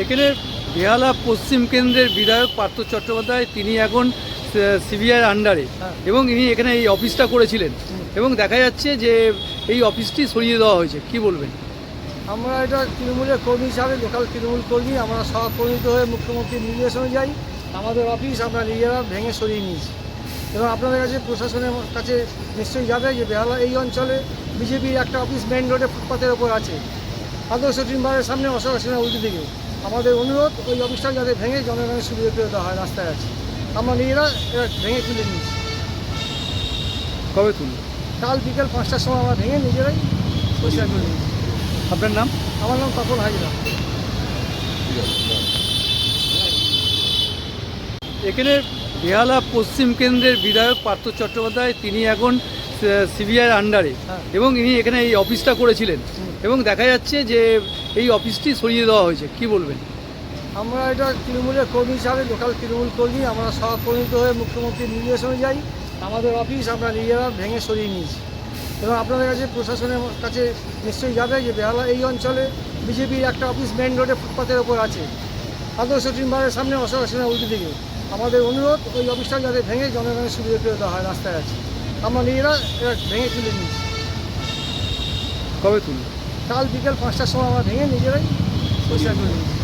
এখানে বেহালা পশ্চিম কেন্দ্রের বিধায়ক পার্থ চট্টোপাধ্যায় তিনি এখন সিবিআইয়ের আন্ডারে হ্যাঁ। এবং ইনি এখানে এই অফিসটা করেছিলেন। এবং দেখা যাচ্ছে যে এই অফিসটি সরিয়ে দেওয়া হয়েছে। কি বলবেন? আমরা এটা তৃণমূলের কর্মী হিসাবে লোকাল তৃণমূল কর্মী আমরা সহকর্মিত হয়ে মুখ্যমন্ত্রীর নির্দেশ অনুযায়ী আমাদের অফিস আমরা নিজেরা ভেঙে সরিয়ে নিয়েছি। এবং আপনাদের কাছে প্রশাসনের কাছে নিশ্চয়ই যাবে যে বেহালা এই অঞ্চলে বিজেপির একটা অফিস মেন রোডে ফুটপাতের ওপর আছে। আদর্শ টিম্বারের সামনে অশোক হাসিনা উল্টো দিকে। আমাদের অনুরোধ ওই অফিসটা যাতে ভেঙে জনগণের সুবিধা করে দেওয়া হয় রাস্তায় আছে। আমরা নিজেরা ভেঙে তুলে নিয়েছি। কবে তুলব কাল বিকেল পাঁচটার সময় আমরা ভেঙে নিজেরাই পরিষ্কার করে নিয়েছি। আপনার নাম? আমার নাম তপন হাজরা। এখানে বেহালা পশ্চিম কেন্দ্রের বিধায়ক পার্থ চট্টোপাধ্যায় তিনি এখন সিবিআইয়ের আন্ডারে হ্যাঁ। এবং ইনি এখানে এই অফিসটা করেছিলেন। এবং দেখা যাচ্ছে যে এই অফিসটি সরিয়ে দেওয়া হয়েছে কি বলবেন? আমরা এটা তৃণমূলের কর্মী হিসাবে লোকাল তৃণমূল কর্মী আমরা সহকর্মিত হয়ে মুখ্যমন্ত্রীর নির্দেশ অনুযায়ী আমাদের অফিস আমরা নিজেরা ভেঙে সরিয়ে নিয়েছি। এবং আপনাদের কাছে প্রশাসনের কাছে নিশ্চয়ই যাবে যে বেহালা এই অঞ্চলে বিজেপির একটা অফিস মেন রোডে ফুটপাতের ওপর আছে। আদর্শ টিম্বারের সামনে অশোক হাসিনা উল্টো দিকে। আমাদের অনুরোধ ওই অফিসটা যাতে ভেঙে জনগণের সুবিধা করে দেওয়া হয় রাস্তায় আছে। আমরা নিজেরা এটা ভেঙে তুলে নিয়েছি। কবে তুলব কাল বিকেল পাঁচটার সময় আমরা ভেঙে নিজেরাই পরিষ্কার করে নিয়েছি